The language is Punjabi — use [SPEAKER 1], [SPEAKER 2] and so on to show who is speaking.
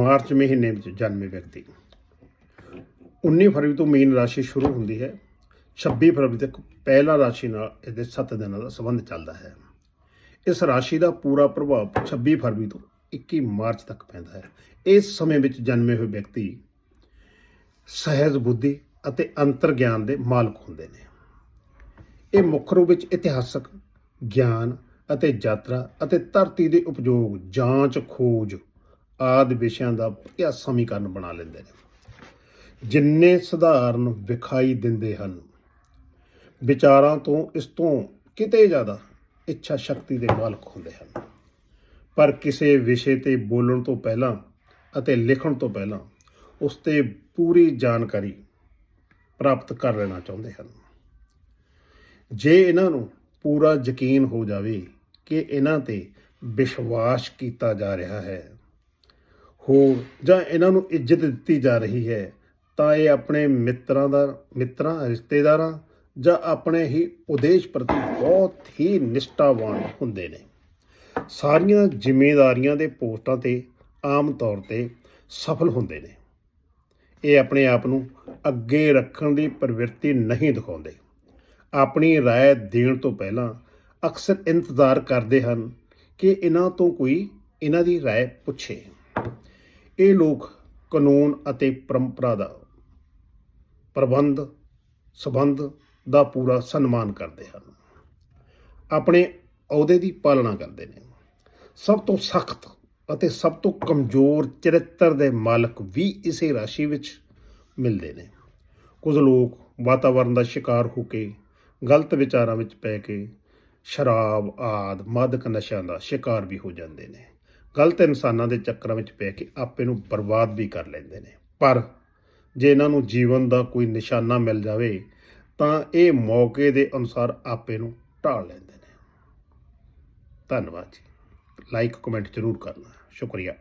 [SPEAKER 1] ਮਾਰਚ ਮਹੀਨੇ ਵਿੱਚ ਜਨਮੇ ਵਿਅਕਤੀ। 19 ਫਰਵਰੀ ਤੋਂ ਮੀਨ ਰਾਸ਼ੀ ਸ਼ੁਰੂ ਹੁੰਦੀ ਹੈ। 26 ਫਰਵਰੀ ਤੱਕ ਪਹਿਲਾ ਰਾਸ਼ੀ ਨਾਲ ਇਹਦੇ 7 ਦਿਨਾਂ ਦਾ ਸੰਬੰਧ ਚੱਲਦਾ ਹੈ। ਇਸ ਰਾਸ਼ੀ ਦਾ ਪੂਰਾ ਪ੍ਰਭਾਵ 26 ਫਰਵਰੀ ਤੋਂ 21 ਮਾਰਚ ਤੱਕ ਪੈਂਦਾ ਹੈ। ਇਸ ਸਮੇਂ ਵਿੱਚ ਜਨਮੇ ਹੋਏ ਵਿਅਕਤੀ ਸਹਿਜ ਬੁੱਧੀ ਅਤੇ ਅੰਤਰ ਗਿਆਨ ਦੇ ਮਾਲਕ ਹੁੰਦੇ ਨੇ। ਇਹ ਮੁੱਖ ਰੂਪ ਵਿੱਚ ਇਤਿਹਾਸਕ, ਗਿਆਨ ਅਤੇ ਯਾਤਰਾ ਅਤੇ ਧਰਤੀ ਦੇ ਉਪਯੋਗ, ਜਾਂਚ, ਖੋਜ ਆਦਿ ਵਿਸ਼ਿਆਂ ਦਾ ਵਧੀਆ ਸਮੀਕਰਨ ਬਣਾ ਲੈਂਦੇ ਨੇ। ਜਿੰਨੇ ਸਧਾਰਨ ਵਿਖਾਈ ਦਿੰਦੇ ਹਨ, ਵਿਚਾਰਾਂ ਤੋਂ ਇਸ ਤੋਂ ਕਿਤੇ ਜ਼ਿਆਦਾ ਇੱਛਾ ਸ਼ਕਤੀ ਦੇ ਮਾਲਕ ਹੁੰਦੇ ਹਨ। ਪਰ ਕਿਸੇ ਵਿਸ਼ੇ ਤੇ ਬੋਲਣ ਤੋਂ ਪਹਿਲਾਂ ਅਤੇ ਲਿਖਣ ਤੋਂ ਪਹਿਲਾਂ ਉਸ ਤੇ ਪੂਰੀ ਜਾਣਕਾਰੀ ਪ੍ਰਾਪਤ ਕਰ ਲੈਣਾ ਚਾਹੁੰਦੇ ਹਨ। ਜੇ ਇਹਨਾਂ ਨੂੰ ਪੂਰਾ ਯਕੀਨ ਹੋ ਜਾਵੇ ਕਿ ਇਹਨਾਂ ਤੇ ਵਿਸ਼ਵਾਸ ਕੀਤਾ ਜਾ ਰਿਹਾ ਹੈ ਹੋਰ ਜਾਂ ਇਹਨਾਂ ਨੂੰ ਇੱਜ਼ਤ ਦਿੱਤੀ ਜਾ ਰਹੀ ਹੈ ਤਾਂ ਇਹ ਆਪਣੇ ਮਿੱਤਰਾਂ ਦਾ ਮਿੱਤਰਾਂ ਰਿਸ਼ਤੇਦਾਰਾਂ ਜਾਂ ਆਪਣੇ ਹੀ ਉਦੇਸ਼ ਪ੍ਰਤੀ ਬਹੁਤ ਹੀ ਨਿਸ਼ਠਾਵਾਨ ਹੁੰਦੇ ਨੇ ਸਾਰੀਆਂ ਜ਼ਿੰਮੇਵਾਰੀਆਂ ਦੇ ਪੋਸਟਾਂ ਤੇ ਆਮ ਤੌਰ ਤੇ ਸਫਲ ਹੁੰਦੇ ਨੇ ਇਹ ਆਪਣੇ ਆਪ ਨੂੰ ਅੱਗੇ ਰੱਖਣ ਦੀ ਪ੍ਰਵਿਰਤੀ ਨਹੀਂ ਦਿਖਾਉਂਦੇ ਆਪਣੀ رائے ਦੇਣ ਤੋਂ ਪਹਿਲਾਂ ਅਕਸਰ ਇੰਤਜ਼ਾਰ ਕਰਦੇ ਹਨ ਕਿ ਇਹਨਾਂ ਤੋਂ ਕੋਈ ਇਹਨਾਂ ਦੀ رائے ਪੁੱਛੇ ਇਹ ਲੋਕ ਕਾਨੂੰਨ ਅਤੇ ਪਰੰਪਰਾ ਦਾ ਪ੍ਰਬੰਧ, ਸਬੰਧ ਦਾ ਪੂਰਾ ਸਨਮਾਨ ਕਰਦੇ ਹਨ। ਆਪਣੇ ਅਹੁਦੇ ਦੀ ਪਾਲਣਾ ਕਰਦੇ ਨੇ। ਸਭ ਤੋਂ ਸਖਤ ਅਤੇ ਸਭ ਤੋਂ ਕਮਜ਼ੋਰ ਚਰਿੱਤਰ ਦੇ ਮਾਲਕ ਵੀ ਇਸੇ ਰਾਸ਼ੀ ਵਿੱਚ ਮਿਲਦੇ ਨੇ। ਕੁਝ ਲੋਕ ਵਾਤਾਵਰਣ ਦਾ ਸ਼ਿਕਾਰ ਹੋ ਕੇ, ਗਲਤ ਵਿਚਾਰਾਂ ਵਿੱਚ ਪੈ ਕੇ, ਸ਼ਰਾਬ, ਆਦ, ਮਾਦਕ ਨਸ਼ਿਆਂ ਦਾ ਸ਼ਿਕਾਰ ਵੀ ਹੋ ਜਾਂਦੇ ਨੇ। ਗਲਤ ਇਨਸਾਨਾਂ ਦੇ ਚੱਕਰਾਂ ਵਿੱਚ ਪੈ ਕੇ ਆਪੇ ਨੂੰ ਬਰਬਾਦ ਵੀ ਕਰ ਲੈਂਦੇ ਨੇ। ਪਰ ਜੇ ਇਹਨਾਂ ਨੂੰ ਜੀਵਨ ਦਾ ਕੋਈ ਨਿਸ਼ਾਨਾ ਮਿਲ ਜਾਵੇ, ਤਾਂ ਇਹ ਮੌਕੇ ਦੇ ਅਨੁਸਾਰ ਆਪੇ ਨੂੰ ਢਾਲ ਲੈਂਦੇ ਨੇ। ਧੰਨਵਾਦ ਜੀ। ਲਾਈਕ ਕਮੈਂਟ ਜ਼ਰੂਰ ਕਰਨਾ। ਸ਼ੁਕਰੀਆ।